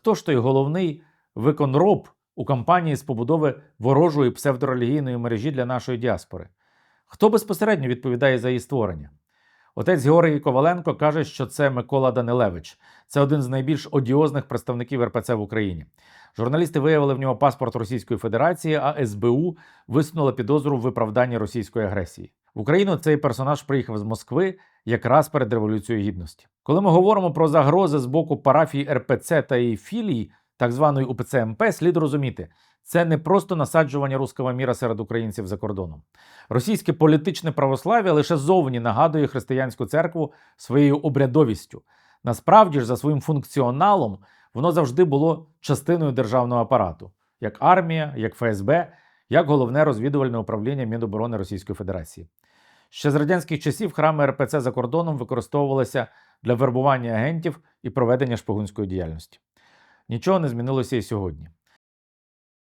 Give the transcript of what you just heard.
хто ж той головний виконроб у кампанії з побудови ворожої псевдорелігійної мережі для нашої діаспори? Хто безпосередньо відповідає за її створення? Отець Георгій Коваленко каже, що це Микола Данилевич. Це один з найбільш одіозних представників РПЦ в Україні. Журналісти виявили в нього паспорт Російської Федерації, а СБУ висунула підозру в виправданні російської агресії. В Україну цей персонаж приїхав з Москви якраз перед Революцією Гідності. Коли ми говоримо про загрози з боку парафії РПЦ та її філії, так званої УПЦ МП, слід розуміти, це не просто насаджування руского міра серед українців за кордоном. Російське політичне православ'я лише зовні нагадує християнську церкву своєю обрядовістю. Насправді ж, за своїм функціоналом, воно завжди було частиною державного апарату, як армія, як ФСБ, як головне розвідувальне управління Міноборони Російської Федерації. Ще з радянських часів храми РПЦ за кордоном використовувалися для вербування агентів і проведення шпигунської діяльності. Нічого не змінилося і сьогодні.